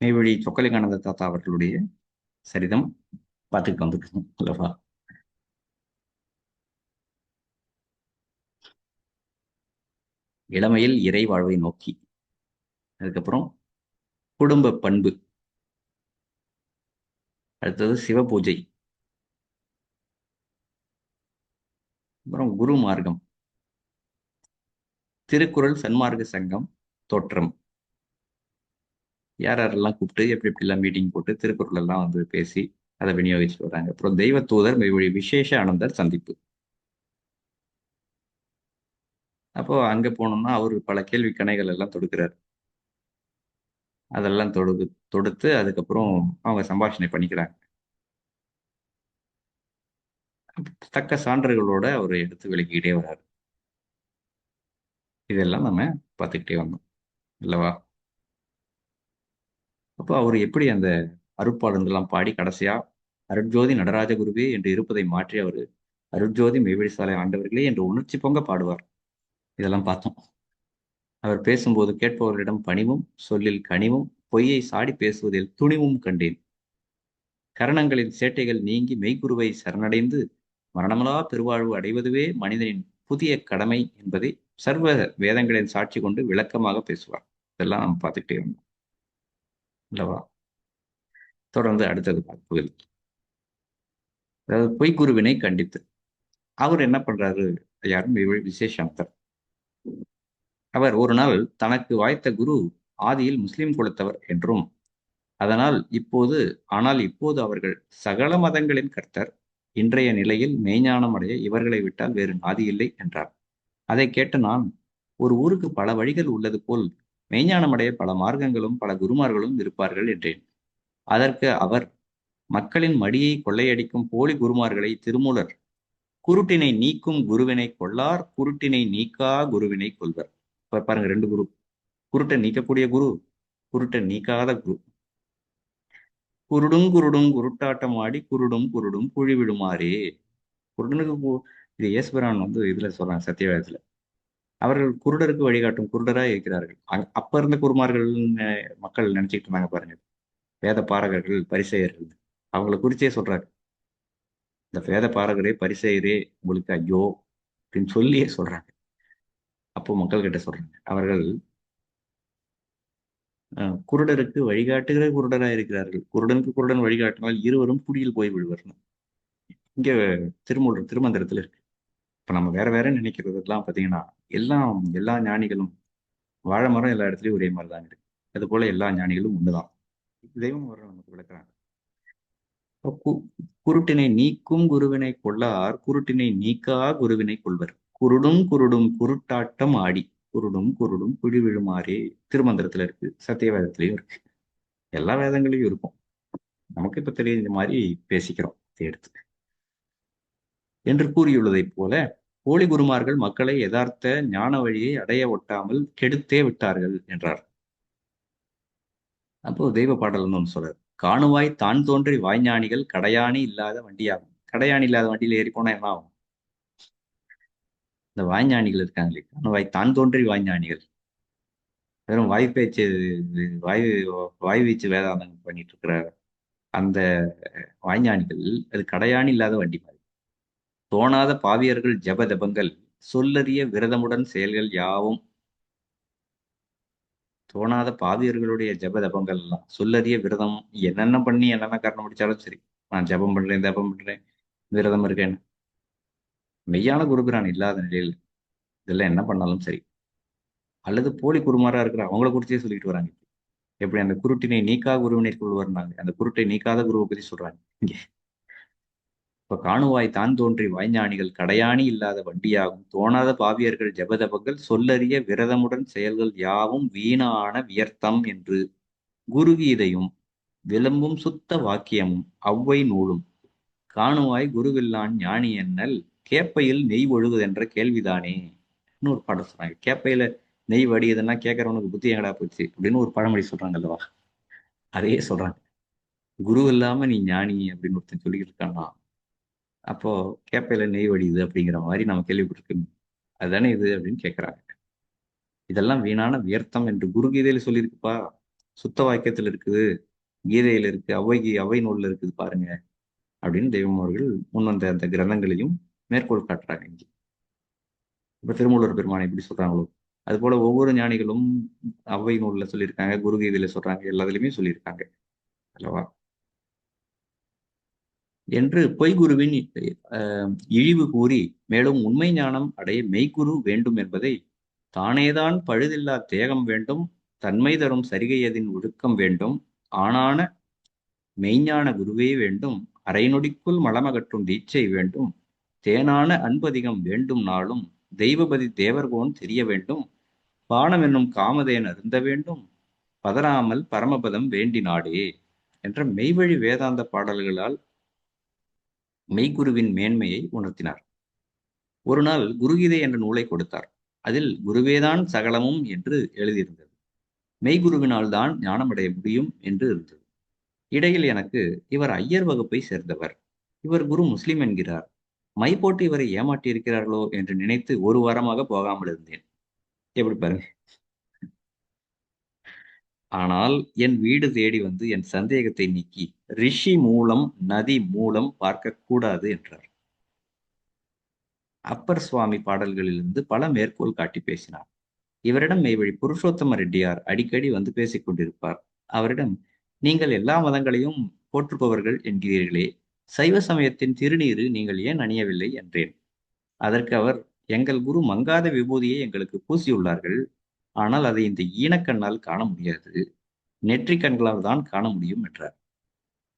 மெய்வழி சொக்கலிங்கானந்த தாத்தா அவர்களுடைய சரிதம் பார்த்துட்டு வந்துருக்கோம் அல்லவா? இளமையில் இறை வாழ்வை நோக்கி. அதுக்கப்புறம் குடும்ப பண்பு. அடுத்தது சிவ பூஜை. அப்புறம் குரு மார்க்கம். திருக்குறள் சன்மார்க்க சங்கம் தோற்றம். யார் யாரெல்லாம் கூப்பிட்டு எப்படி எப்படிலாம் மீட்டிங் போட்டு திருக்குறள் எல்லாம் வந்து பேசி அதை விநியோகிச்சுட்டு வராங்க. அப்புறம் தெய்வ தூதர் மெய்வழி விசேஷ ஆனந்தர் சந்திப்பு. அப்போ அங்க போனோம்னா அவர் பல கேள்வி கணைகள் எல்லாம் தொடுக்கிறார். அதெல்லாம் தொடு தொடுத்து அதுக்கப்புறம் அவங்க சம்பாஷணை பண்ணிக்கிறாங்க. தக்க சான்றுகளோட அவர் எடுத்து விளக்கிக்கிட்டே வர்றாரு இதெல்லாம் நம்ம பார்த்துக்கிட்டே வந்தோம். இல்லவா அப்போ அவர் எப்படி அந்த அருட்பாடல்கள்லாம் பாடி கடைசியா அருட்ஜோதி நடராஜ குருவே என்று இருப்பதை மாற்றி அவர் அருட்ஜோதி மெய்வழி சாலை ஆண்டவர்களே என்று உணர்ச்சி பொங்க பாடுவார். இதெல்லாம் பார்த்தோம். அவர் பேசும்போது கேட்பவர்களிடம் பணிவும் சொல்லில் கனிவும் பொய்யை சாடி பேசுவதில் துணிவும் கண்டேன். கரணங்களின் சேட்டைகள் நீங்கி மெய்குருவை சரணடைந்து மரணமலா பெருவாழ்வு அடைவதுவே மனிதனின் புதிய கடமை என்பதை சர்வ வேதங்களின் சாட்சி கொண்டு விளக்கமாக பேசுவார். இதெல்லாம் நம்ம பார்த்துக்கிட்டே இருந்தோம். அல்லவா தொடர்ந்து அடுத்தது பார்ப்பதில் அதாவது பொய்க்குருவினை கண்டித்து. அவர் என்ன பண்றாரு? யாரும் விசேஷாந்தர். அவர் ஒரு நாள் தனக்கு வாய்த்த குரு ஆதியில் முஸ்லிம் கொடுத்தவர் என்றும் அதனால் இப்போது ஆனால் இப்போது அவர்கள் சகல மதங்களின் கர்த்தர் இன்றைய நிலையில் மெய்ஞானம் அடைய இவர்களை விட்டால் வேறு நாதி இல்லை என்றார். அதை கேட்ட நான் ஒரு ஊருக்கு பல வழிகள் உள்ளது போல் மெய்ஞானமடைய பல மார்க்கங்களும் பல குருமார்களும் இருப்பார்கள் என்றேன். அதற்கு அவர் மக்களின் மடியை கொள்ளையடிக்கும் போலி குருமார்களை திருமூலர் குருட்டினை நீக்கும் குருவினை கொள்ளார் குருட்டினை நீக்கா குருவினை கொள்வர். இப்ப பாருங்க ரெண்டு குரு. குருட்டை நீக்கக்கூடிய குரு குருட்டை நீக்காத குரு. குருடும் குருடும் குருட்டாட்டம் ஆடி குருடும் குருடும் குழி விடுமாறே குருடனுக்கு இது ஏசுபிரான் வந்து இதுல சொல்றாங்க சத்தியவாதத்துல. அவர்கள் குருடருக்கு வழிகாட்டும் குருடராக இருக்கிறார்கள். அப்ப இருந்த குருமார்கள் மக்கள் நினைச்சிட்டு இருந்தாங்க பாருங்க. வேத பாரகர்கள் பரிசெயர்கள். அவங்களை குறிச்சே சொல்றாரு. இந்த வேத பாரகரே பரிசெயரே உங்களுக்கு ஐயோ அப்படின்னு சொல்லியே சொல்றாங்க. அப்போ மக்கள் கிட்ட சொல்றாங்க. அவர்கள் குருடருக்கு வழிகாட்டுகிற குருடராக இருக்கிறார்கள். குருடனுக்கு குருடன் வழிகாட்டினால் இருவரும் குடியில் போய் விடுவார்கள் இங்க திருமூலர் திருமந்திரத்துல இருக்கு. இப்ப நம்ம வேற வேற நினைக்கிறதெல்லாம் பாத்தீங்கன்னா எல்லாம் எல்லா ஞானிகளும் வாழை மரம் எல்லா இடத்துலயும் ஒரே மாதிரி தான் இருக்கு. அது போல எல்லா ஞானிகளும் ஒண்ணுதான். தெய்வம் வர நமக்கு விளக்குறாங்க. குருட்டினை நீக்கும் குருவினை கொள்ளார் குருட்டினை நீக்கா குருவினை கொள்வர். குருடும் குருடும் குருட்டாட்டம் ஆடி குருடும் குருடும் குழி விழுமாறே திருமந்திரத்துல இருக்கு சத்திய இருக்கு. எல்லா வேதங்களையும் இருக்கும். நமக்கு இப்ப தெரிஞ்ச மாதிரி பேசிக்கிறோம் எடுத்து. என்று கூறியுள்ளதைப் போல போலி குருமார்கள் மக்களை யதார்த்த ஞான வழியை அடைய ஒட்டாமல் கெடுத்தே விட்டார்கள் என்றார். அப்போ தெய்வ பாடல் ஒன்று சொல்றாரு. காணுவாய் தான் தோன்றி வாய்ஞானிகள் கடையாணி இல்லாத வண்டியாகும். கடையாணி இல்லாத வண்டியில ஏறி போனா என்ன ஆகும்? இந்த வாய்ஞானிகள் இருக்காங்களே காணுவாய் தான் தோன்றி வாய்ஞானிகள். வெறும் வாய் பேச்சு வாய் வாய் வீச்சு வேதாந்தம் பண்ணிட்டு இருக்கிற அந்த வாய்ஞானிகள் அது கடையாணி இல்லாத வண்டி மாதிரி. தோணாத பாவியர்கள் ஜப தபங்கள் சொல்லறிய விரதமுடன் செயல்கள் யாவும். தோணாத பாவியர்களுடைய ஜப தபங்கள் எல்லாம் சொல்லறிய விரதம் என்னென்ன பண்ணி என்னென்ன காரணம் முடிச்சாலும் சரி நான் ஜபம் பண்றேன் தபம் பண்றேன் விரதம் இருக்கேன். மெய்யான குருபிரான் இல்லாத நிலையில் இதெல்லாம் என்ன பண்ணாலும் சரி. அல்லது போலி குருமாரா இருக்கிற அவங்கள குறிச்சே சொல்லிட்டு வராங்க. எப்படி அந்த குருட்டினை நீக்கா குருவினை கொள்வார்னாங்க. அந்த குருட்டை நீக்காத குருவை பத்தி சொல்றாங்க. இங்கே. இப்ப காணுவாய் தான் தோன்றி வாய்ஞானிகள் கடையாணி இல்லாத வண்டியாகும். தோணாத பாவியர்கள் ஜபதபங்கள் சொல்லறிய விரதமுடன் செயல்கள் யாவும் வீணான வியர்த்தம் என்று. குருகீதையும் விளம்பும் சுத்த வாக்கியமும் அவ்வை நூலும். காணுவாய் குருவில்லான் ஞானி என்னல் கேப்பையில் நெய் ஒழுகுதென்ற கேள்விதானே. ஒரு பாடம் சொல்றாங்க கேப்பையில நெய் வடியுதுன்னா கேட்கறவனுக்கு புத்தி எங்கடா போச்சு? அப்படின்னு ஒரு பழமொழி சொல்றாங்க அல்லவா அதையே சொல்றாங்க. குரு இல்லாம நீ ஞானி அப்படின்னு ஒருத்தன் சொல்லிட்டு இருக்கானா? அப்போ கேப்பையில நெய் வடியுது அப்படிங்கிற மாதிரி நம்ம கேள்விப்பட்டிருக்கோம். அதுதானே இது அப்படின்னு கேட்கிறாங்க இதெல்லாம் வீணான வியர்த்தம் என்று குருகீதையில சொல்லியிருக்குப்பா. சுத்த வாக்கியத்தில் இருக்குது. கீதையில இருக்கு. அவை அவை நூல்ல இருக்குது பாருங்க. அப்படின்னு தெய்வம் அவர்கள் முன் வந்த அந்த கிரந்தங்களையும் மேற்கோள் காட்டுறாங்க இங்கே. இப்ப திருமூலர் பெருமானை எப்படி சொல்றாங்களோ. அது போல ஒவ்வொரு ஞானிகளும் அவை நூல்ல சொல்லியிருக்காங்க. குரு கீதையில சொல்றாங்க. எல்லாத்துலயுமே சொல்லியிருக்காங்க. அல்லவா? என்று பொய்குருவின் அஹ், இழிவு கூறி மேலும் உண்மை ஞானம் அடைய மெய்குரு வேண்டும் என்பதை தானேதான் பழுதில்லா தேகம் வேண்டும் தன்மை தரும் சரிகையதின் ஒழுக்கம் வேண்டும் ஆனான மெய்ஞான குருவே வேண்டும் அரைநொடிக்குள் மலமகற்றும் தீட்சை வேண்டும் தேனான அன்பதிகம் வேண்டும் நாளும் தெய்வபதி தேவர்கோன் தெரிய வேண்டும் பானம் என்னும் காமதேன் அருந்த வேண்டும் பதறாமல் பரமபதம் வேண்டி நாடே என்ற மெய்வழி வேதாந்த பாடல்களால் மெய்குருவின் மேன்மையை உணர்த்தினார். ஒரு நாள் குருகீதை என்ற நூலை கொடுத்தார். அதில் குருவேதான் சகலமும் என்று எழுதியிருந்தது. மெய்குருவினால் தான் ஞானமடைய முடியும் என்று இருந்தது. இடையில் எனக்கு இவர் ஐயர் வகுப்பை சேர்ந்தவர். இவர் குரு முஸ்லிம் என்கிறார். மை போட்டு இவரை ஏமாற்றியிருக்கிறார்களோ என்று நினைத்து ஒரு வாரமாக போகாமல் இருந்தேன். எப்படி பாருங்க. ஆனால் என் வீடு தேடி வந்து என் சந்தேகத்தை நீக்கி ரிஷி மூலம் நதி மூலம் பார்க்க கூடாது என்றார். அப்பர் சுவாமி பாடல்களிலிருந்து பல மேற்கோள் காட்டி பேசினார். இவரிடம் மெய்வழி புருஷோத்தம ரெட்டியார் அடிக்கடி வந்து பேசிக் கொண்டிருப்பார். அவரிடம் நீங்கள் எல்லா மதங்களையும் போற்றுபவர்கள் என்கிறீர்களே சைவ சமயத்தின் திருநீரு நீங்கள் ஏன் அணியவில்லை? என்றேன். அதற்கு அவர் எங்கள் குரு மங்காத விபூதியை எங்களுக்கு பூசியுள்ளார்கள் ஆனால் அதை இந்த ஈனக்கண்ணால் காண முடியாது. நெற்றிக்கண்களால் தான் காண முடியும் என்றார்.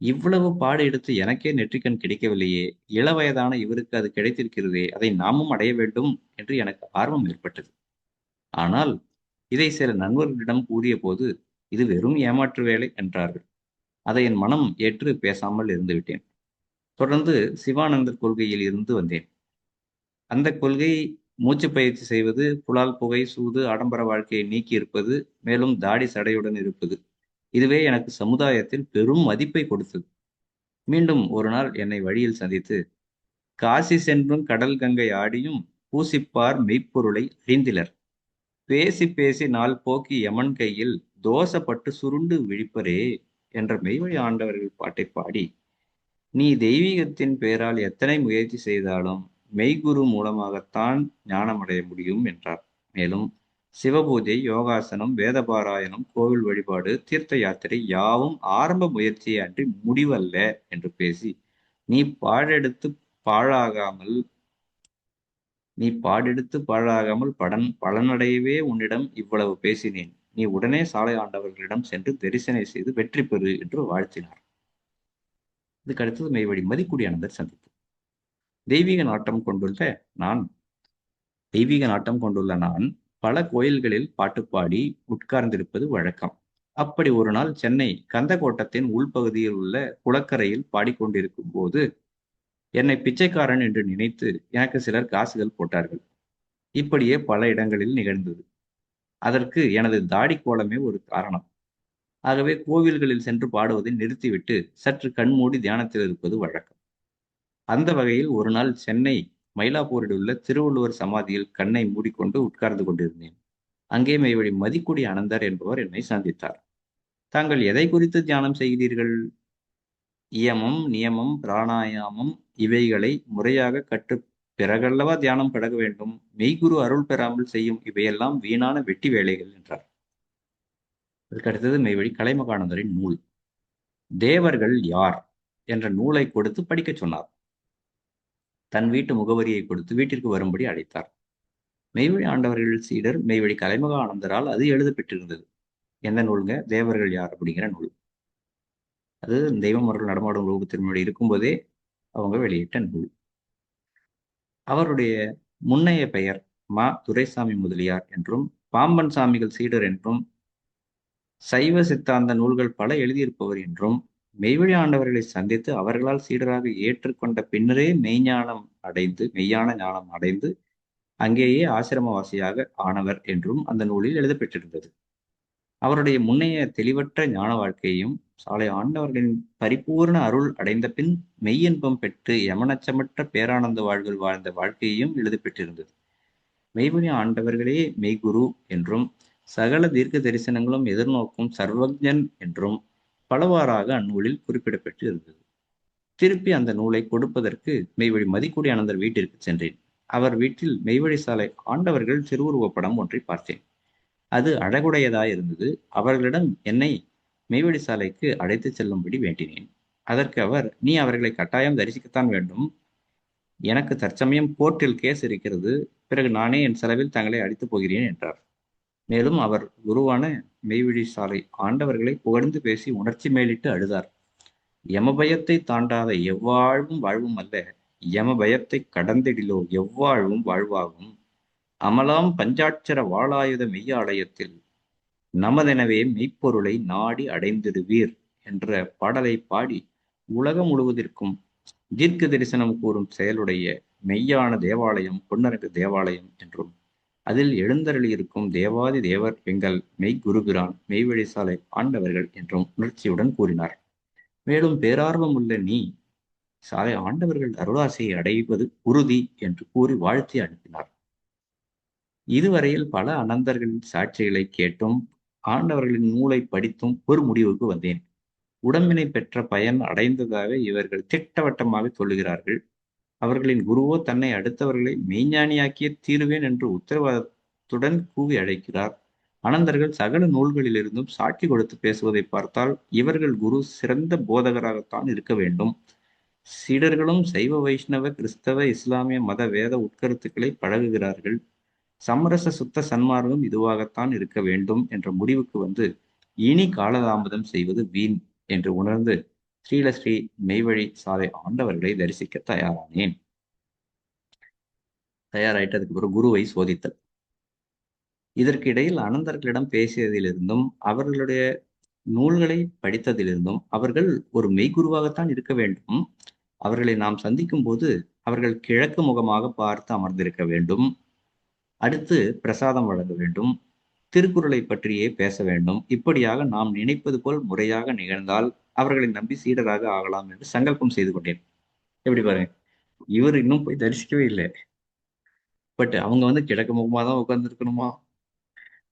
இவ்வளவு பாடு எடுத்து எனக்கே நெற்றிக்கண் கிடைக்கவில்லையே. இளவயதான இவருக்கு அது கிடைத்திருக்கிறதே. அதை நாமும் அடைய வேண்டும் என்று எனக்கு ஆர்வம் ஏற்பட்டது. ஆனால் இதை சில நண்பர்களிடம் கூறிய போது இது வெறும் ஏமாற்று வேலை என்றார்கள். அதை என் மனம் ஏற்று பேசாமல் இருந்து விட்டேன் தொடர்ந்து சிவானந்தர் கொள்கையில் இருந்து வந்தேன். அந்த கொள்கை மூச்சு பயிற்சி செய்வது புலால் புகை சூது ஆடம்பர வாழ்க்கையை நீக்கி இருப்பது மேலும் தாடி சடையுடன் இருப்பது. இதுவே எனக்கு சமுதாயத்தில் பெரும் மதிப்பை கொடுத்தது. மீண்டும் ஒரு நாள் என்னை வழியில் சந்தித்து காசி சென்றும் கடல் கங்கை ஆடியும் பூசிப்பார் மெய்ப்பொருளை அறிந்திலர். பேசி பேசி நாள் போக்கி யமன் கையில் தோசப்பட்டு சுருண்டு விழிப்பரே என்ற மெய்வழி ஆண்டவர்கள் பாட்டை பாடி நீ தெய்வீகத்தின் பெயரால் எத்தனை முயற்சி செய்தாலும் மெய்குரு மூலமாகத்தான் ஞானமடைய முடியும் என்றார். மேலும் சிவபூஜை யோகாசனம் வேதபாராயணம் கோவில் வழிபாடு தீர்த்த யாத்திரை யாவும் ஆரம்ப முயற்சியை அன்றி முடிவல்ல என்று பேசி நீ பாழெடுத்து பாழாகாமல் நீ பாடெடுத்து பாழாகாமல் படன் பலனடையவே உன்னிடம் இவ்வளவு பேசினேன். நீ உடனே சாலை ஆண்டவர்களிடம் சென்று தரிசனை செய்து வெற்றி பெறு என்று வாழ்த்தினார். இதுக்கு அடுத்தது மெய்வழி மதிக்குடியானந்தர் சந்திப்பு. தெய்வீக நாட்டம் கொண்டுள்ள நான். தெய்வீக நாட்டம் கொண்டுள்ள நான் பல கோயில்களில் பாட்டு பாடி உட்கார்ந்திருப்பது வழக்கம். அப்படி ஒரு நாள் சென்னை கந்தக்கோட்டத்தின் உள்பகுதியில் உள்ள குளக்கரையில் பாடிக்கொண்டிருக்கும் போது என்னை பிச்சைக்காரன் என்று நினைத்து எனக்கு சிலர் காசுகள் போட்டார்கள். இப்படியே பல இடங்களில் நிகழ்ந்தது. அதற்கு எனது தாடி கோலமே ஒரு காரணம். ஆகவே கோவில்களில் சென்று பாடுவதை நிறுத்திவிட்டு சற்று கண்மூடி தியானத்தில் இருப்பது வழக்கம். அந்த வகையில் ஒரு நாள் சென்னை மயிலாப்பூரில் உள்ள திருவள்ளுவர் சமாதியில் கண்ணை மூடிக்கொண்டு உட்கார்ந்து கொண்டிருந்தேன். அங்கே மெய்வழி மதிக்குடி அனந்தர் என்பவர் என்னை சந்தித்தார். தாங்கள் எதை குறித்து தியானம் செய்கிறீர்கள்? இயமம் நியமம் பிராணாயாமம் இவைகளை முறையாக கற்று பிறகல்லவா தியானம் பழக வேண்டும்? மெய்குரு அருள் பெறாமல் செய்யும் இவையெல்லாம் வீணான வெட்டி வேலைகள் என்றார். அதற்கு அடுத்தது மெய்வழி கலைமகானந்தரின் நூல். தேவர்கள் யார்? என்ற நூலை கொடுத்து படிக்கச் சொன்னார். தன் வீட்டு முகவரியை கொடுத்து வீட்டிற்கு வரும்படி அழைத்தார். மெய்வழி ஆண்டவர்கள் சீடர் மெய்வழி கலைமக ஆனந்தரால் அது எழுதப்பெற்றிருந்தது எந்த நூலுங்க? தேவர்கள் யார் அப்படிங்கிற நூல். அது தெய்வம் அவர்கள் நடமாடும் ரூபத்தின் இருக்கும்போதே அவங்க வெளியிட்ட நூல். அவருடைய முன்னைய பெயர் மா துரைசாமி முதலியார் என்றும் பாம்பன் சாமிகள் சீடர் என்றும் சைவ சித்தாந்த நூல்கள் பல எழுதியிருப்பவர் என்றும் மெய்வழி ஆண்டவர்களை சந்தித்து அவர்களால் சீடராக ஏற்றுக்கொண்ட பின்னரே மெய்ஞானம் அடைந்து மெய்யான ஞானம் அடைந்து அங்கேயே ஆசிரமவாசியாக ஆனவர் என்றும் அந்த நூலில் எழுதப்பெற்றிருந்தது. அவருடைய முன்னைய தெளிவற்ற ஞான வாழ்க்கையும் சாலை ஆண்டவர்களின் பரிபூர்ண அருள் அடைந்த பின் மெய்யின்பம் பெற்று யமனச்சமற்ற பேரானந்த வாழ்கள் வாழ்ந்த வாழ்க்கையையும் எழுதப்பெற்றிருந்தது. மெய்வழி ஆண்டவர்களே மெய்குரு என்றும் சகல தீர்க்க தரிசனங்களும் எதிர்நோக்கும் சர்வஜன் என்றும் பலவாறாக அந்நூலில் குறிப்பிடப்பட்டு இருந்தது திருப்பி அந்த நூலை கொடுப்பதற்கு மெய்வழி மதிக்குடி அனந்தர் வீட்டிற்கு சென்றேன். அவர் வீட்டில் மெய்வழி சாலை ஆண்டவர்கள் திருவுருவப்படம் ஒன்றை பார்த்தேன். அது அழகுடையதாய் இருந்தது. அவர்களிடம் என்னை மெய்வழி சாலைக்கு அழைத்துச் செல்லும்படி வேண்டினேன். அதற்கு அவர் நீ அவர்களை கட்டாயம் தரிசிக்கத்தான் வேண்டும். எனக்கு தற்சமயம் கோர்ட்டில் கேஸ் இருக்கிறது. பிறகு நானே என் செலவில் தங்களை அடித்துப் போகிறேன் என்றார். மேலும் அவர் குருவான மெய்விழி சாலை ஆண்டவர்களை புகழ்ந்து பேசி உணர்ச்சி மேலிட்டு அழுதார். யமபயத்தை தாண்டாத எவ்வாழ்வும் வாழ்வும் அல்ல யமபயத்தை கடந்திடிலோ எவ்வாழ்வும் வாழ்வாகும். அமலாம் பஞ்சாட்சர வாளாயுத மெய்யாலயத்தில் நமதெனவே மெய்ப்பொருளை நாடி அடைந்திடுவீர் என்ற பாடலை பாடி உலகம் முழுவதற்கும் தீர்க்க தரிசனம் கூறும் செயலுடைய மெய்யான தேவாலயம் பொன்னரங்கு தேவாலயம் என்றும் அதில் எழுந்தருளி இருக்கும் தேவாதி தேவர் எங்கள் மெய் குருபிரான் மெய்வழி சாலை ஆண்டவர்கள் என்றும் உணர்ச்சியுடன் கூறினார். மேலும் பேரார்வம் உள்ள நீ சாலை ஆண்டவர்கள் அருளாசையை அடைவது உறுதி என்று கூறி வாழ்த்தி அனுப்பினார். இதுவரையில் பல அனந்தர்களின் சாட்சிகளை கேட்டும் ஆண்டவர்களின் நூலை படித்தும் ஒரு முடிவுக்கு வந்தேன். உடம்பினை பெற்ற பயன் அடைந்ததாக இவர்கள் திட்டவட்டமாக சொல்லுகிறார்கள். அவர்களின் குருவோ தன்னை அடுத்தவர்களை மெய்ஞானியாக்கிய தீருவேன் என்று உத்தரவாதத்துடன் கூவி அழைக்கிறார். அனந்தர்கள் சகல நூல்களிலிருந்தும் சாட்சி கொடுத்து பேசுவதை பார்த்தால் இவர்கள் குரு சிறந்த போதகராகத்தான் இருக்க வேண்டும். சீடர்களும் சைவ வைஷ்ணவ கிறிஸ்தவ இஸ்லாமிய மத வேத உட்கருத்துக்களை பழகுகிறார்கள். சமரச சுத்த சன்மார்க்கம் இதுவாகத்தான் இருக்க வேண்டும் என்ற முடிவுக்கு வந்து இனி காலதாமதம் செய்வது வீண் என்று உணர்ந்து ஸ்ரீலஸ்ரீ மெய்வழி சாலை ஆண்டவர்களை தரிசிக்க தயாரானேன். தயாராயிட்டு அதுக்கு பிறகு குருவை சோதித்தல். இதற்கிடையில் அனந்தர்களிடம் பேசியதிலிருந்தும் அவர்களுடைய நூல்களை படித்ததிலிருந்தும் அவர்கள் ஒரு மெய்குருவாகத்தான் இருக்க வேண்டும். அவர்களை நாம் சந்திக்கும் போது அவர்கள் கிழக்கு முகமாக பார்த்து அமர்ந்திருக்க வேண்டும். அடுத்து பிரசாதம் வழங்க வேண்டும். திருக்குறளை பற்றியே பேச வேண்டும். இப்படியாக நாம் நினைப்பது போல் முறையாக நிகழ்ந்தால் அவர்களை நம்பி சீடராக ஆகலாம் என்று சங்கல்பம் செய்து கொண்டேன். எப்படி பாருங்க இவர் இன்னும் போய் தரிசிக்கவே இல்லை. பட் அவங்க வந்து கிழக்கு முகமாக தான் உட்காந்துருக்கணுமா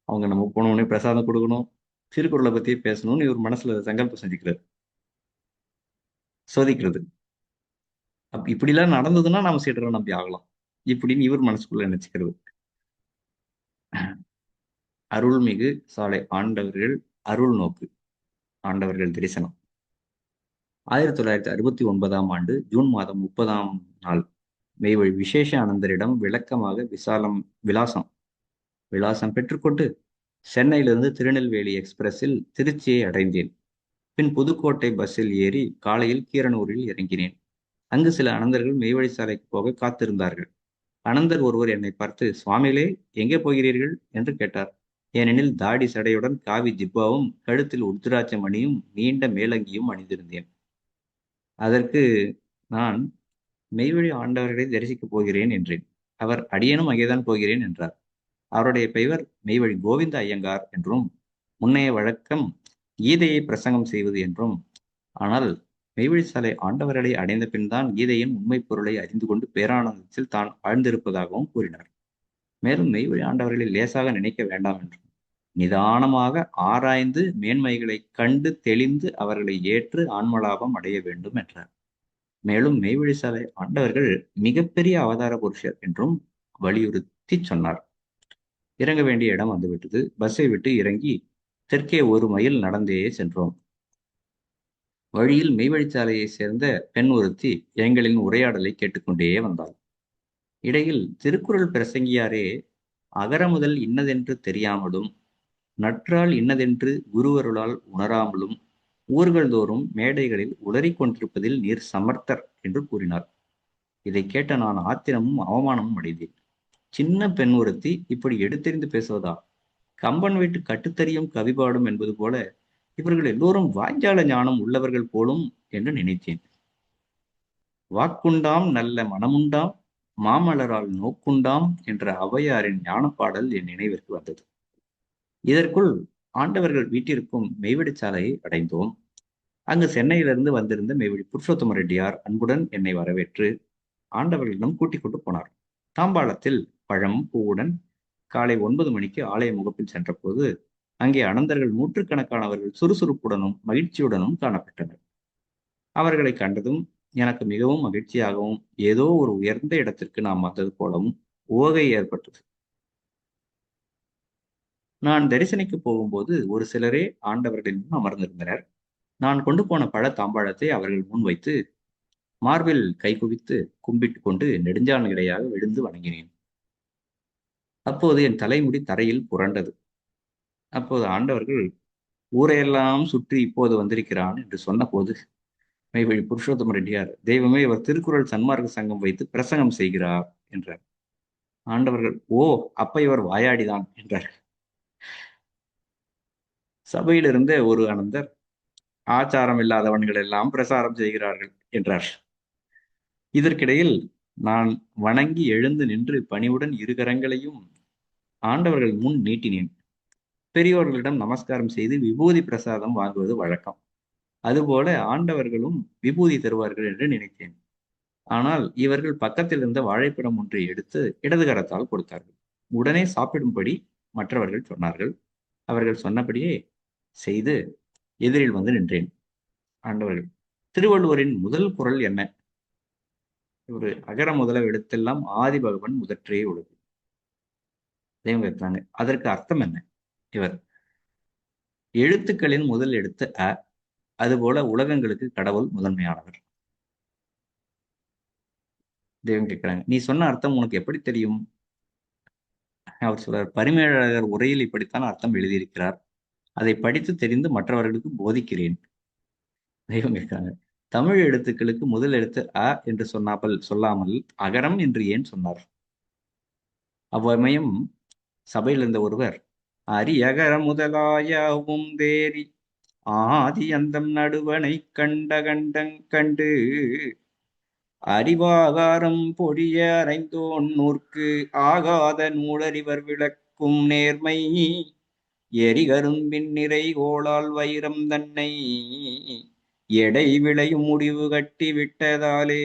அவங்க நம்ம போனோடனே பிரசாதம் கொடுக்கணும். திருக்குறளை பத்தியே பேசணும்னு இவர் மனசுல சங்கல்பம் செஞ்சுக்கிறார் சோதிக்கிறது. அப் இப்படிலாம் நடந்ததுன்னா நம்ம சீடரை நம்பி ஆகலாம். இப்படின்னு இவர் மனசுக்குள்ள நினைச்சுக்கிறது. அருள்மிகு சாலை ஆண்டவர்கள் அருள் நோக்கு ஆண்டவர்கள் தரிசனம். ஆயிரத்தி தொள்ளாயிரத்தி அறுபத்தி ஒன்பதாம் ஆண்டு ஜூன் மாதம் முப்பதாம் நாள் மெய்வழி விசேஷ ஆனந்தரிடம் விளக்கமாக விசாலம் விலாசம் விலாசம் பெற்றுக்கொண்டு சென்னையிலிருந்து திருநெல்வேலி எக்ஸ்பிரஸில் திருச்சியை அடைந்தேன். பின் புதுக்கோட்டை பஸ்ஸில் ஏறி காலையில் கீரனூரில் இறங்கினேன். அங்கு சில அனந்தர்கள் மெய்வழி சாலைக்கு போக காத்திருந்தார்கள். அனந்தர் ஒருவர் என்னை பார்த்து சுவாமிகளே எங்கே போகிறீர்கள்? என்று கேட்டார். ஏனெனில் தாடி சடையுடன் காவி ஜிப்பாவும் கழுத்தில் உத்ராட்ச மணியும் நீண்ட மேலங்கியும் அணிந்திருந்தேன். அதற்கு நான் மெய்வழி ஆண்டவர்களை தரிசிக்கப் போகிறேன் என்றேன். அவர் அடியனும் அங்கேதான் போகிறேன் என்றார். அவருடைய பெயர் மெய்வழி கோவிந்த ஐயங்கார் என்றும் முன்னைய வழக்கம் கீதையை பிரசங்கம் செய்வது என்றும் ஆனால் மெய்வழி சாலை ஆண்டவர்களை அடைந்த பின் தான் கீதையின் உண்மை பொருளை அறிந்து கொண்டு பேரானந்தத்தில் தான் ஆழ்ந்திருப்பதாகவும் கூறினார். மேலும் மெய்வழி ஆண்டவர்களை லேசாக நினைக்க வேண்டாம் என்றும் நிதானமாக ஆராய்ந்து மேன்மைகளை கண்டு தெளிந்து அவர்களை ஏற்று ஆன்மலாபம் அடைய வேண்டும் என்றார். மேலும் மெய்வழி சாலை ஆண்டவர்கள் மிகப்பெரிய அவதார புருஷர் என்றும் வலியுறுத்தி சொன்னார். இறங்க வேண்டிய இடம் வந்துவிட்டது. பஸ்ஸை விட்டு இறங்கி தெற்கே ஒரு மைல் நடந்தே சென்றோம். வழியில் மெய்வழிச்சாலையை சேர்ந்த பெண் ஒருத்தி எங்களின் உரையாடலை கேட்டுக்கொண்டே வந்தாள். இடையில் திருக்குறள் பிரசங்கியாரே அகர முதல் இன்னதென்று தெரியாமலும் நற்றால் இன்னதென்று குருவருளால் உணராமலும் ஊர்கள் தோறும் மேடைகளில் உளறிக்கொண்டிருப்பதில் நீர் சமர்த்தர் என்று கூறினார். இதை கேட்ட நான் ஆத்திரமும் அவமானமும் அடைந்தேன். சின்ன பெண் ஒருத்தி இப்படி எடுத்தெறிந்து பேசுவதா? கம்பன் வீட்டு கட்டுத்தறியும் கவிபாடும் என்பது போல இவர்கள் எல்லோரும் வாய்ஜால ஞானம் உள்ளவர்கள் போலும் என்று நினைத்தேன். வாக்குண்டாம் நல்ல மனமுண்டாம் மாமலரால் நோக்குண்டாம் என்ற ஔவையாரின் ஞானப்பாடல் என் நினைவிற்கு வந்தது. இதற்குள் ஆண்டவர்கள் வீட்டிற்கும் மெய்வெடிச்சாலையை அடைந்தோம். அங்கு சென்னையிலிருந்து வந்திருந்த மெய்வெடி புருஷோத்தம ரெட்டியார் அன்புடன் என்னை வரவேற்று ஆண்டவர்களிடம் கூட்டிக் கொண்டு போனார். தாம்பாளத்தில் பழம் பூவுடன் காலை ஒன்பது மணிக்கு ஆலய முகப்பில் சென்றபோது அங்கே அனந்தர்கள் நூற்றுக்கணக்கானவர்கள் சுறுசுறுப்புடனும் மகிழ்ச்சியுடனும் காணப்பட்டனர். அவர்களை கண்டதும் எனக்கு மிகவும் மகிழ்ச்சியாகவும் ஏதோ ஒரு உயர்ந்த இடத்திற்கு நாம் வந்தது போலவும் ஓகை ஏற்பட்டது. நான் தரிசனிக்கு போகும்போது ஒரு சிலரே ஆண்டவர்களின் முன் அமர்ந்திருந்தனர். நான் கொண்டு போன பழ தாம்பாளத்தை அவர்கள் முன் வைத்து மார்பில் கை குவித்து கும்பிட்டு கொண்டு நெடுஞ்சான் இடையாக விழுந்து வணங்கினேன். அப்போது என் தலைமுடி தரையில் புரண்டது. அப்போது ஆண்டவர்கள் ஊரையெல்லாம் சுற்றி இப்போது வந்திருக்கிறான் என்று சொன்னபோது மெய்வழி புருஷோத்தம ரெட்டியார் தெய்வமே இவர் திருக்குறள் சன்மார்க்க சங்கம் வைத்து பிரசங்கம் செய்கிறார் என்றார். ஆண்டவர்கள் ஓ அப்ப இவர் வாயாடிதான் என்றார். சபையிலிருந்த ஒரு அனந்தர் ஆச்சாரம் இல்லாதவன்கள் எல்லாம் பிரசாரம் செய்கிறார்கள் என்றார். இதற்கிடையில் நான் வணங்கி எழுந்து நின்று பணிவுடன் இரு கரங்களையும் ஆண்டவர்கள் முன் நீட்டினேன். பெரியோர்களிடம் நமஸ்காரம் செய்து விபூதி பிரசாதம் வாங்குவது வழக்கம். அதுபோல ஆண்டவர்களும் விபூதி தருவார்கள் என்று நினைத்தேன். ஆனால் இவர்கள் பக்கத்தில் இருந்த வாழைப்பழம் ஒன்றை எடுத்து இடதுகரத்தால் கொடுத்தார்கள். உடனே சாப்பிடும்படி மற்றவர்கள் சொன்னார்கள். அவர்கள் சொன்னபடியே செய்து எதிரில் வந்து நின்றேன். ஆண்டவர்கள் திருவள்ளுவரின் முதல் குரல் என்ன? ஒரு அகர முதல எடுத்தெல்லாம் ஆதி பகவன் முதற்றே உள்ளது தெய்வம் அதற்கு அர்த்தம் என்ன? இவர் எழுத்துக்களின் முதல் எடுத்து அ அதுபோல உலகங்களுக்கு கடவுள் முதன்மையானவர். தெய்வம் கேட்கிறாங்க. நீ சொன்ன அர்த்தம் உனக்கு எப்படி தெரியும்? அவர் சொல்றார் பரிமேழகர் உரையில் இப்படித்தான் அர்த்தம் எழுதியிருக்கிறார். அதை படித்து தெரிந்து மற்றவர்களுக்கு போதிக்கிறேன். தெய்வம் கேட்கிறாங்க. தமிழ் எழுத்துக்களுக்கு முதல் எழுத்து அ என்று சொன்னாமல் சொல்லாமல் அகரம் என்று ஏன் சொன்னார்? அவ்வமயம் சபையில் இருந்த ஒருவர் அரியகர முதலாயவும் தேரி ஆதி அந்தம் நடுவனை கண்ட கண்டங் கண்டு அறிவாகாரம் பொழிய அரைந்தோன் நூற்கு ஆகாத நூலறிவர் விளக்கும் நேர்மை எரிகரும்பின் நிறை கோளால் வைரம் தன்னை எடை விளையும் முடிவு கட்டி விட்டதாலே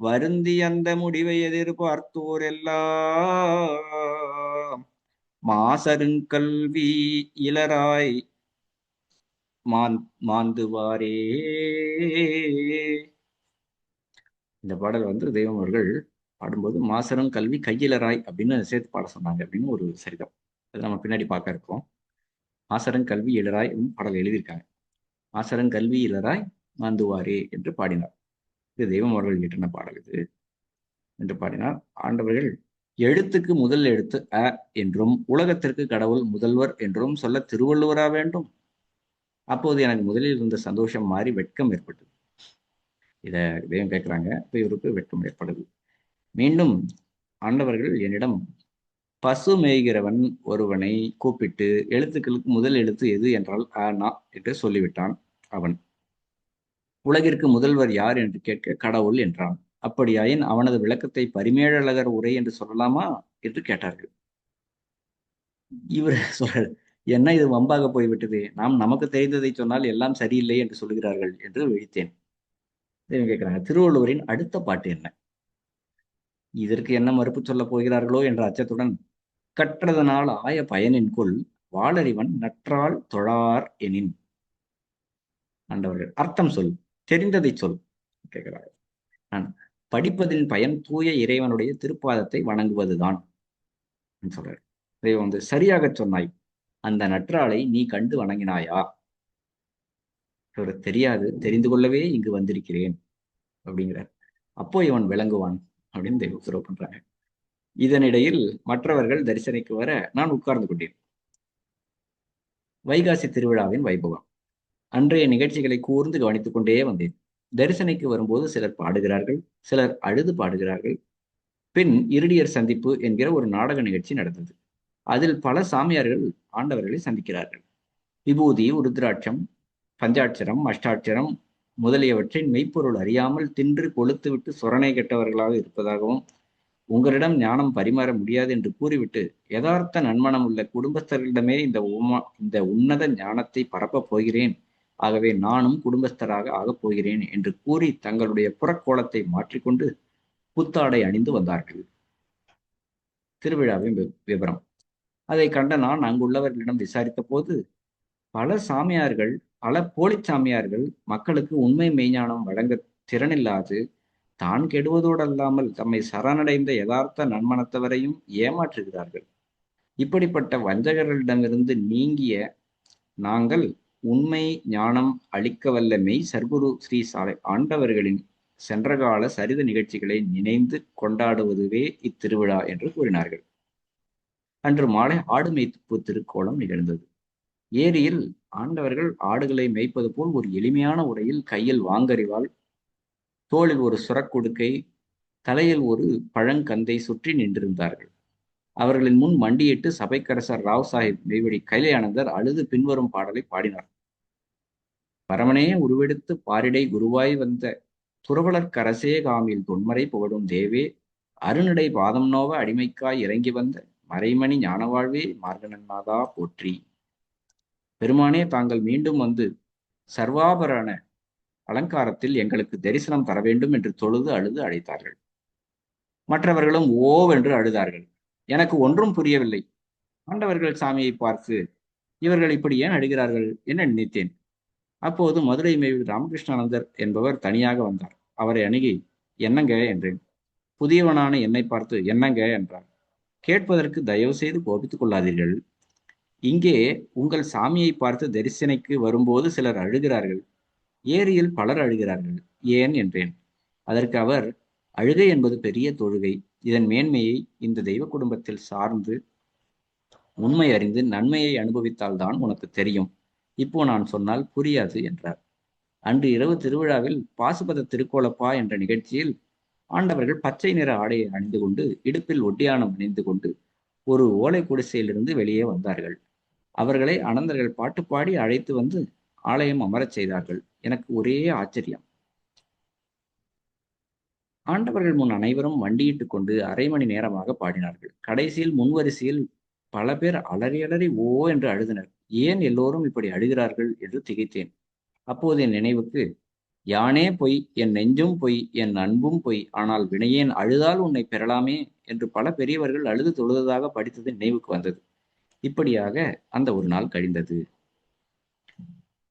வருந்தி அந்த முடிவை எதிர்பார்த்தோர் எல்லாம் மாசருங்கல்வி இளராய் மாந்துவாரே. இந்த பாடல் வந்து தெய்வம் அவர்கள் பாடும்போது மாசரம் கல்வி கையிலராய் அப்படின்னு சேர்த்து பாட சொன்னாங்க அப்படின்னு ஒரு சரிதம். அது நம்ம பின்னாடி பார்க்க இருக்கோம். மாசரம் கல்வி இளராய் பாடல் எழுதியிருக்காங்க. மாசரம் கல்வி இளராய் மாந்துவாரே என்று பாடினார். இது தெய்வம் அவர்கள் இயற்றின பாடல் இது என்று பாடினார். ஆண்டவர்கள் எழுத்துக்கு முதல் எழுத்து அ என்றும் உலகத்திற்கு கடவுள் முதல்வர் என்றும் சொல்ல திருவள்ளுவரா வேண்டும். அப்போது எனக்கு முதலில் இருந்த சந்தோஷம் மாறி வெட்கம் ஏற்பட்டது. இதை இதையும் கேட்குறாங்க. இப்போ இவருக்கு வெட்கம் ஏற்படுது மீண்டும் ஆண்டவர்கள் என்னிடம் பசு மேய்கிறவன் ஒருவனை கூப்பிட்டு எழுத்துக்களுக்கு முதல் எழுத்து எது என்றால் ஆனா என்று சொல்லிவிட்டான் அவன். உலகிற்கு முதல்வர் யார் என்று கேட்க கடவுள் என்றான். அப்படியாயின் அவனது விளக்கத்தை பரிமேழழகர் உரை என்று சொல்லலாமா? என்று கேட்டார்கள். இவர் சொல்ற என்ன இது வம்பாக போய்விட்டது? நாம் நமக்கு தெரிந்ததை சொன்னால் எல்லாம் சரியில்லை என்று சொல்கிறார்கள் என்று விழித்தேன். கேட்கிறாங்க திருவள்ளுவரின் அடுத்த பாட்டு என்ன? இதற்கு என்ன மறுப்பு சொல்ல போகிறார்களோ? என்ற அச்சத்துடன் கற்றதனால் ஆய பயனின் கொள் வாளறிவன் நற்றால் தொழார் எனின். ஆண்டவர்கள் அர்த்தம் சொல் தெரிந்ததை சொல் கேட்கிறார்கள். நான் படிப்பதின் பயன் தூய இறைவனுடைய திருப்பாதத்தை வணங்குவதுதான் சொல்றாரு. இதை வந்து சரியாக சொன்னாய் அந்த நற்றாளை நீ கண்டு வணங்கினாயா? இவர் தெரியாது தெரிந்து கொள்ளவே இங்கு வந்திருக்கிறேன் அப்படிங்கிறார். அப்போ இவன் விளங்குவான் அப்படின்னு தெய்வம் உத்தரவு பண்றாங்க. இதனிடையில் மற்றவர்கள் தரிசனைக்கு வர நான் உட்கார்ந்து கொண்டேன். வைகாசி திருவிழாவின் வைபவம். அன்றைய நிகழ்ச்சிகளை கூர்ந்து கவனித்துக் கொண்டே வந்தேன். தரிசனைக்கு வரும்போது சிலர் பாடுகிறார்கள் சிலர் அழுது பாடுகிறார்கள். பின் இருடியர் சந்திப்பு என்கிற ஒரு நாடக நிகழ்ச்சி நடந்தது. அதில் பல சாமியார்கள் ஆண்டவர்களை சந்திக்கிறார்கள். விபூதி உருத்ராட்சம் பஞ்சாட்சரம் அஷ்டாட்சரம் முதலியவற்றின் மெய்ப்பொருள் அறியாமல் தின்று கொளுத்துவிட்டு சொரணை கெட்டவர்களாக இருப்பதாகவும் உங்களிடம் ஞானம் பரிமாற முடியாது என்று கூறிவிட்டு யதார்த்த நன்மனம் உள்ள குடும்பஸ்தர்களிடமே இந்த உமா இந்த உன்னத ஞானத்தை பரப்பப் போகிறேன். ஆகவே நானும் குடும்பஸ்தராக ஆகப் போகிறேன் என்று கூறி தங்களுடைய புறக்கோலத்தை மாற்றிக்கொண்டு புத்தாடை அணிந்து வந்தார்கள். திருவிழாவின் வி- விவரம். அதை கண்ட நான் அங்குள்ளவர்களிடம் விசாரித்த போது பல சாமியார்கள் பல போலி சாமியார்கள் மக்களுக்கு உண்மை மெய்ஞானம் வழங்க திறனில்லாது தான் கெடுவதோடு அல்லாமல் தம்மை சரணடைந்த யதார்த்த நன்மனத்தவரையும் ஏமாற்றுகிறார்கள். இப்படிப்பட்ட வஞ்சகர்களிடமிருந்து நீங்கிய நாங்கள் உண்மை ஞானம் அளிக்க வல்ல மெய் சர்க்குரு ஸ்ரீ சாலை ஆண்டவர்களின் சென்றகால சரித நிகழ்ச்சிகளை நினைந்து கொண்டாடுவதுவே இத்திருவிழா என்று கூறினார்கள். அன்று மாலை ஆடு மேய்ப்பு திருக்கோலம் நிகழ்ந்தது. ஏரியில் ஆண்டவர்கள் ஆடுகளை மேய்ப்பது போல் ஒரு எளிமையான உடையில் கையில் வாங்கறிவாள். தோளில் ஒரு சுரக்குடுக்கை தலையில் ஒரு பழங்கந்தை சுற்றி நின்றிருந்தார்கள். அவர்களின் முன் மண்டியிட்டு சபைக்கரசர் ராவ் சாஹிப் மெய்வடி கைலையானந்தர் அழுது பின்வரும் பாடலை பாடினார். பரமனே உருவெடுத்து பாரிடை குருவாய் வந்த துறவலர்க்கரசே காமில் தொன்மறை புகழும் தேவே அருணடை பாதம் நோவ அடிமைக்காய் இறங்கி வந்த மறைமணி ஞானவாழ்வே மார்கனநாதா போற்றி. பெருமானே தாங்கள் மீண்டும் வந்து சர்வாபரண அலங்காரத்தில் எங்களுக்கு தரிசனம் தர வேண்டும் என்று தொழுது அழுது அழைத்தார்கள். மற்றவர்களும் ஓவென்று அழுதார்கள். எனக்கு ஒன்றும் புரியவில்லை. ஆண்டவர்கள் சாமியை பார்த்து இவர்கள் இப்படி ஏன் அழுகிறார்கள் என நினைத்தேன். அப்போது மதுரை மேவில் ராமகிருஷ்ணானந்தர் என்பவர் தனியாக வந்தார். அவரை அணுகி என்னங்க என்றேன். புதியவனான என்னை பார்த்து என்னங்க என்றார். கேட்பதற்கு தயவு செய்து கோபித்துக் கொள்ளாதீர்கள். இங்கே உங்கள் சாமியை பார்த்து தரிசனைக்கு வரும்போது சிலர் அழுகிறார்கள். ஏரியில் பலர் அழுகிறார்கள். ஏன் என்றேன். அதற்கு அவர் அழுகை என்பது பெரிய தொழுகை. இதன் மேன்மையை இந்த தெய்வ குடும்பத்தில் சார்ந்து உண்மை அறிந்து நன்மையை அனுபவித்தால்தான் உனக்கு தெரியும். இப்போ நான் சொன்னால் புரியாது என்றார். அன்று இரவு திருவிழாவில் பாசுபத திருக்கோலப்பா என்ற நிகழ்ச்சியில் ஆண்டவர்கள் பச்சை நிற ஆடையை அணிந்து கொண்டு இடுப்பில் ஒட்டியானம் அணிந்து கொண்டு ஒரு ஓலை குடிசையிலிருந்து வெளியே வந்தார்கள். அவர்களை அனந்தர்கள் பாட்டு பாடி அழைத்து வந்து ஆலயம் அமரச் செய்தார்கள். எனக்கு ஒரே ஆச்சரியம். ஆண்டவர்கள் முன் அனைவரும் வண்டியிட்டுக் கொண்டு அரை மணி நேரமாக பாடினார்கள். கடைசியில் முன்வரிசையில் பல பேர் அலறி அலறி ஓ என்று அழுதினர். ஏன் எல்லோரும் இப்படி அழுகிறார்கள்? என்று திகைத்தேன். அப்போது என் நினைவுக்கு யானே பொய் என் நெஞ்சும் பொய் என் அன்பும் பொய் ஆனால் வினையேன் அழுதால் உன்னை பெறலாமே என்று பல பெரியவர்கள் அழுது தொழுததாக படித்தது நினைவுக்கு வந்தது. இப்படியாக அந்த ஒரு நாள் கழிந்தது.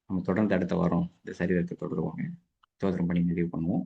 நம்ம தொடர்ந்து அடுத்த வாரம் இந்த சரீரத்தை தொடருவாங்க. சோதனம் பண்ணி நிறைவு பண்ணுவோம்.